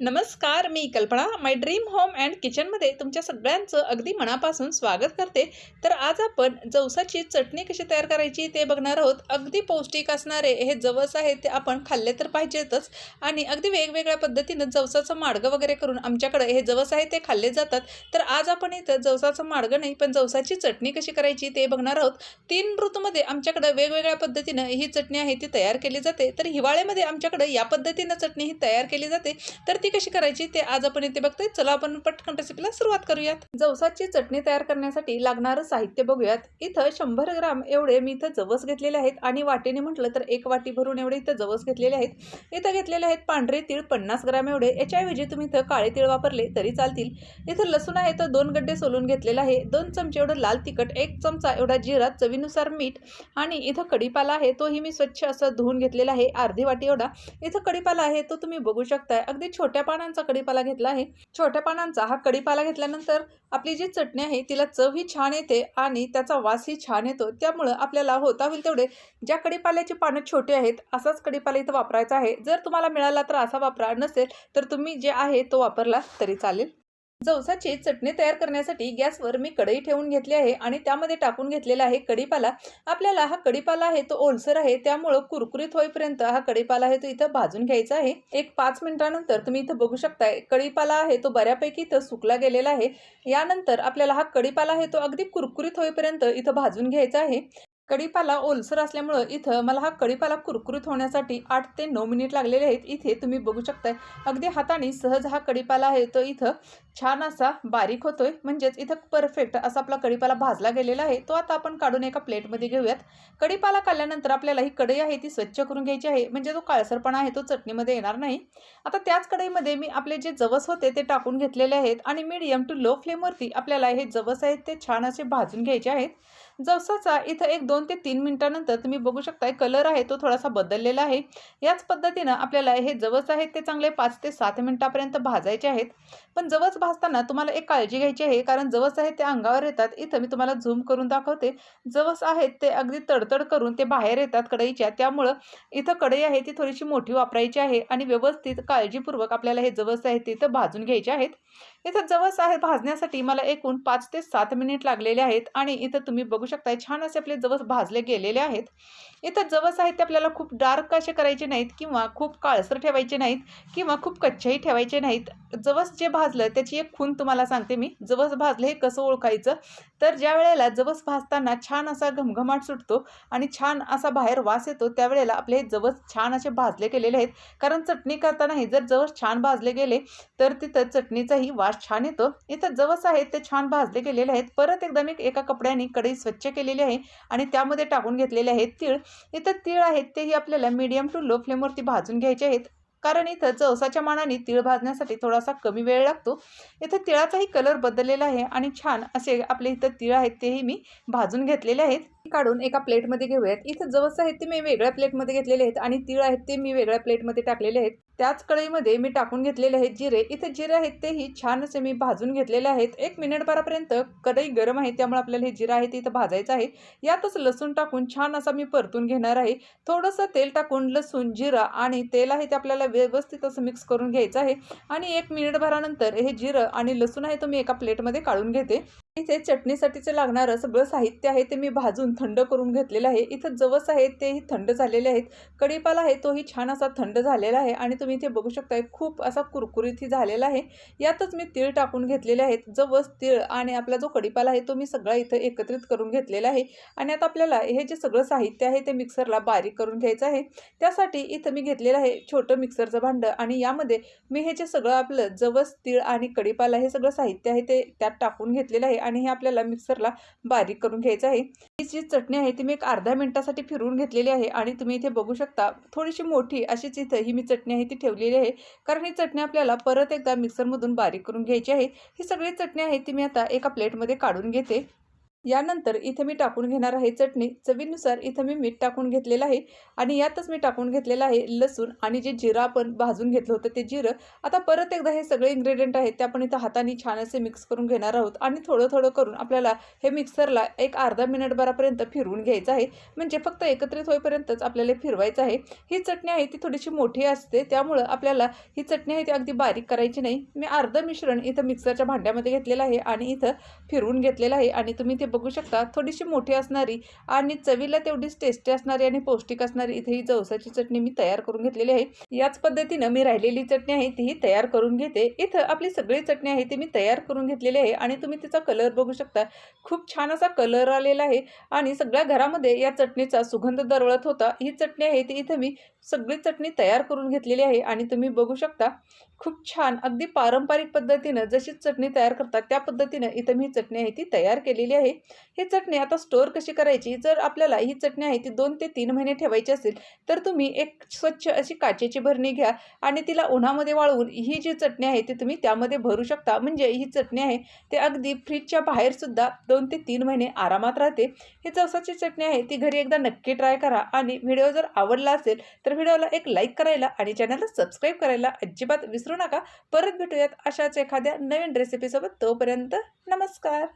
नमस्कार मी कल्पना. माय dream home and किचनमध्ये तुमच्या सगळ्यांचं अगदी मनापासून स्वागत करते. तर आज आपण जवसाची चटणी कशी तयार करायची ते बघणार आहोत. अगदी पौष्टिक असणारे हे जवस आहे ते आपण खाल्ले तर पाहिजेतच. आणि अगदी वेगवेगळ्या पद्धतीनं जवसाचं माडगं वगैरे करून आमच्याकडे हे जवस आहे ते खाल्ले जातात. तर आज आपण इथं जवसाचं माडगं नाही पण जवसाची चटणी कशी करायची ते बघणार आहोत. तीन ऋतूमध्ये आमच्याकडं वेगवेगळ्या पद्धतीनं ही चटणी आहे ती तयार केली जाते. तर हिवाळ्यामध्ये आमच्याकडं या पद्धतीनं चटणी ही तयार केली जाते. तर ती कशी करायची ते आज आपण इथे बघतोय. चला आपण पटकन रेसिपीला सुरुवात करूयात. जवसाची चटणी तयार करण्यासाठी लागणारं साहित्य बघूयात. इथं शंभर ग्राम एवढे मी इथं जवस घेतलेले आहेत आणि वाटीने म्हटलं तर एक वाटी भरून एवढे इथं जवस घेतलेले आहेत. इथं घेतलेले आहेत पांढरे तीळ पन्नास ग्राम एवढे. याच्याऐवजी तुम्ही इथं काळे तीळ वापरले तरी चालतील. इथं लसूण आहे तर दोन गड्डे सोलून घेतलेला आहे. दोन चमचे एवढं लाल तिखट एक चमचा एवढा जिरा चवीनुसार मीठ आणि इथं कढीपाला आहे तोही मी स्वच्छ असं धुवून घेतलेला आहे. अर्धी वाटी एवढा. इथं कढीपाला आहे तो तुम्ही बघू शकताय. अगदी छोट्या छोट्या पानांचा कढीपाला घेतला आहे. छोट्या पानांचा हा कढीपाला घेतल्यानंतर आपली जी चटणी आहे तिला चवही छान येते आणि त्याचा वासही छान येतो. त्यामुळं आपल्याला होता होईल तेवढे. ज्या कढीपाल्याची पानं छोटी आहेत असाच कडीपाला इथं वापरायचा आहे. जर तुम्हाला मिळाला तर असा वापरा. नसेल तर तुम्ही जे आहे तो वापरला तरी चालेल. जवसाची चटणी तयार करण्यासाठी गॅसवर मी कढई ठेवून घेतली आहे आणि त्यामध्ये टाकून घेतलेला आहे कढीपाला. आपल्याला हा कढीपाला आहे तो ओलसर आहे त्यामुळं कुरकुरीत होईपर्यंत हा कढीपाला आहे तो इथं भाजून घ्यायचा आहे. एक पाच मिनिटानंतर तुम्ही इथं बघू शकताय कढीपाला आहे तो बऱ्यापैकी इथं सुकला गेलेला आहे. यानंतर आपल्याला हा कढीपाला आहे तो अगदी कुरकुरीत होईपर्यंत इथं भाजून घ्यायचा आहे. कढीपाला ओलसर असल्यामुळं इथं मला हा कढीपाला कुरकुरीत होण्यासाठी आठ ते नऊ मिनिट लागलेले आहेत. इथे तुम्ही बघू शकताय. अगदी हाताने सहज हा कढीपाला आहे. तो इथं छान असा बारीक होतोय. म्हणजेच इथं परफेक्ट असा आपला कढीपाला भाजला गेलेला आहे. तो आता आपण काढून एका प्लेटमध्ये घेऊयात. कढीपाला काढल्यानंतर आपल्याला ही कढई आहे ती स्वच्छ करून घ्यायची आहे. म्हणजे जो काळसरपणा आहे तो चटणीमध्ये येणार नाही. आता त्याच कढईमध्ये मी आपले जे जवस होते ते टाकून घेतलेले आहेत आणि मीडियम टू लो फ्लेमवरती आपल्याला हे जवस आहेत ते छान असे भाजून घ्यायचे आहेत. जवसाचा इथं एक दोन दोन ते तीन मिनिटानंतर तुम्ही बघू शकताय कलर आहे तो थोडासा बदललेला आहे. याच पद्धतीनं आपल्याला हे जवस आहेत ते चांगले पाच ते सात मिनिटापर्यंत भाजायचे आहेत. पण जवस भाजताना तुम्हाला एक काळजी घ्यायची आहे कारण जवस आहेत ते अंगावर येतात. इथं मी तुम्हाला झूम करून दाखवते. जवस आहेत ते अगदी तडतड करून ते बाहेर येतात कढईच्या. त्यामुळं इथं कढई आहे ती थोडीशी मोठी वापरायची आहे आणि व्यवस्थित काळजीपूर्वक आपल्याला हे जवस आहेत ते इथं भाजून घ्यायचे आहेत. इथं जवस आहे भाजण्यासाठी मला एकूण पाच ते सात मिनिट लागलेले आहेत आणि इथं तुम्ही बघू शकताय छान असे आपले जवस भाजले गेलेले आहेत. इथं जवस आहेत ते आपल्याला खूप डार्क असे करायचे नाहीत किंवा खूप काळसर ठेवायचे नाहीत किंवा खूप कच्चेही ठेवायचे नाहीत. जवस जे भाजलं त्याची एक खून तुम्हाला सांगते मी. जवस भाजलं हे कसं ओळखायचं? तर ज्या वेळेला जवस भाजताना छान असा घमघमाट सुटतो आणि छान असा बाहेर वास येतो त्यावेळेला आपले हे जवस छान असे भाजले गेलेले आहेत. कारण चटणी करतानाही जर जवस छान भाजले गेले तर तिथं चटणीचाही वास छान येतो. इथं जवस आहेत ते छान भाजले गेलेले आहेत. परत एकदा मी एका कपड्याने कढई स्वच्छ केलेली आहे आणि त्यामध्ये टाकून घेतलेले आहेत तीळ. इथं तीळ आहेत तेही आपल्याला मीडियम टू लो फ्लेमवरती भाजून घ्यायचे आहेत. कारण इथं जवसाच्या मानाने तीळ भाजण्यासाठी थोडासा कमी वेळ लागतो. इथं तिळाचाही कलर बदललेला आहे आणि छान असे आपले इथं तीळ आहेत तेही मी भाजून घेतलेले आहेत. काढून एका प्लेटमध्ये घेऊयात. इथं जवस आहेत ते मी वेगळ्या प्लेटमध्ये घेतलेले आहेत आणि तीळ आहेत ते मी वेगळ्या प्लेटमध्ये टाकलेले आहेत. त्याच कढईमध्ये मी टाकून घेतलेले आहेत जिरे. इथे जिरे आहेत तेही छान असे मी भाजून घेतलेले आहेत. एक मिनिटभरापर्यंत कढई गरम आहे त्यामुळे आपल्याला हे जिरं आहे ते इथं भाजायचं आहे. यातच लसूण टाकून छान असा मी परतून घेणार आहे. थोडंसं तेल टाकून लसूण जिरा आणि तेल आहे ते आपल्याला व्यवस्थित असं मिक्स करून घ्यायचं आहे. आणि एक मिनिटभरानंतर हे जिरं आणि लसूण आहे तो मी एका प्लेटमध्ये काढून घेते. इथे चटणीसाठीचं लागणारं सगळं साहित्य आहे ते मी भाजून थंड करून घेतलेलं आहे. इथं जवस आहे तेही थंड झालेले आहेत. कढीपाला आहे तोही छान असा थंड झालेला आहे आणि तुम्ही इथे बघू शकताय खूप असा कुरकुरीतही झालेला आहे. यातच मी तीळ टाकून घेतलेले आहेत. जवस तीळ आणि आपला जो कढीपाला आहे तो मी सगळा इथं एकत्रित करून घेतलेला आहे. आणि आता आपल्याला हे जे सगळं साहित्य आहे ते मिक्सरला बारीक करून घ्यायचं आहे. त्यासाठी इथं मी घेतलेलं आहे छोटं मिक्सरचं भांडं आणि यामध्ये मी हे जे सगळं आपलं जवस तीळ आणि कढीपाला हे सगळं साहित्य आहे ते त्यात टाकून घेतलेलं आहे. आणि हे आपल्याला मिक्सरला बारीक करून घ्यायचं आहे. ही जी चटणी आहे ती मी एक अर्ध्या मिनिटासाठी फिरवून घेतलेली आहे आणि तुम्ही इथे बघू शकता थोडीशी मोठी अशीच इथं ही मी चटणी आहे ती ठेवलेली आहे. कारण ही चटणी आपल्याला परत एकदा मिक्सरमधून बारीक करून घ्यायची आहे. ही सगळी चटणी आहे ती मी आता एका प्लेटमध्ये काढून घेते. यानंतर इथे मी टाकून घेणार आहे चटणी. चवीनुसार इथं मी मीठ टाकून घेतलेलं आहे आणि यातच मी टाकून घेतलेलं आहे लसूण आणि जे जिरं आपण भाजून घेतलं होतं ते जिरं. आता परत एकदा हे सगळे इन्ग्रेडियंट आहेत ते आपण इथं हाताने छान असे मिक्स करून घेणार आहोत आणि थोडं थोडं करून आपल्याला हे मिक्सरला एक अर्धा मिनिट भरापर्यंत फिरवून घ्यायचं आहे. म्हणजे फक्त एकत्रित होईपर्यंतच आपल्याला फिरवायचं आहे. ही चटणी आहे ती थोडीशी मोठी असते त्यामुळं आपल्याला ही चटणी आहे ती अगदी बारीक करायची नाही. मी अर्धं मिश्रण इथं मिक्सरच्या भांड्यामध्ये घेतलेलं आहे आणि इथं फिरवून घेतलेलं आहे आणि तुम्ही ते बघू शकता थोडीशी मोठी असणारी आणि चवीला तेवढीच टेस्टी असणारी आणि पौष्टिक असणारी इथे ही जवसाची चटणी मी तयार करून घेतलेली आहे. याच पद्धतीनं मी राहिलेली चटणी आहे तीही तयार करून घेते. इथं आपली सगळी चटणी आहे ती मी तयार करून घेतलेली आहे आणि तुम्ही तिचा कलर बघू शकता. खूप छान असा कलर आलेला आहे आणि सगळ्या घरामध्ये या चटणीचा सुगंध दरवळत होता. ही चटणी आहे ती इथं मी सगळी चटणी तयार करून घेतलेली आहे आणि तुम्ही बघू शकता खूप छान अगदी पारंपरिक पद्धतीनं जशी चटणी तयार करतात त्या पद्धतीनं इथं मी चटणी आहे ती तयार केलेली आहे. ही चटणी आता स्टोअर कशी करायची? जर आपल्याला ही चटणी आहे ती दोन ते तीन महिने ठेवायची असेल तर तुम्ही एक स्वच्छ अशी काचेची भरणी घ्या आणि तिला उन्हामध्ये वाळवून ही जी चटणी आहे ती तुम्ही त्यामध्ये भरू शकता. म्हणजे ही चटणी आहे ते अगदी फ्रीजच्या बाहेरसुद्धा दोन ते तीन महिने आरामात राहते. ही चवसाची चटणी आहे ती घरी एकदा नक्की ट्राय करा आणि व्हिडिओ जर आवडला असेल तर तर व्हिडिओला एक लाईक करायला आणि चॅनलला सबस्क्राईब करायला अजिबात विसरू नका. परत भेटूयात अशाच एखाद्या नवीन रेसिपीसोबत तोपर्यंत नमस्कार.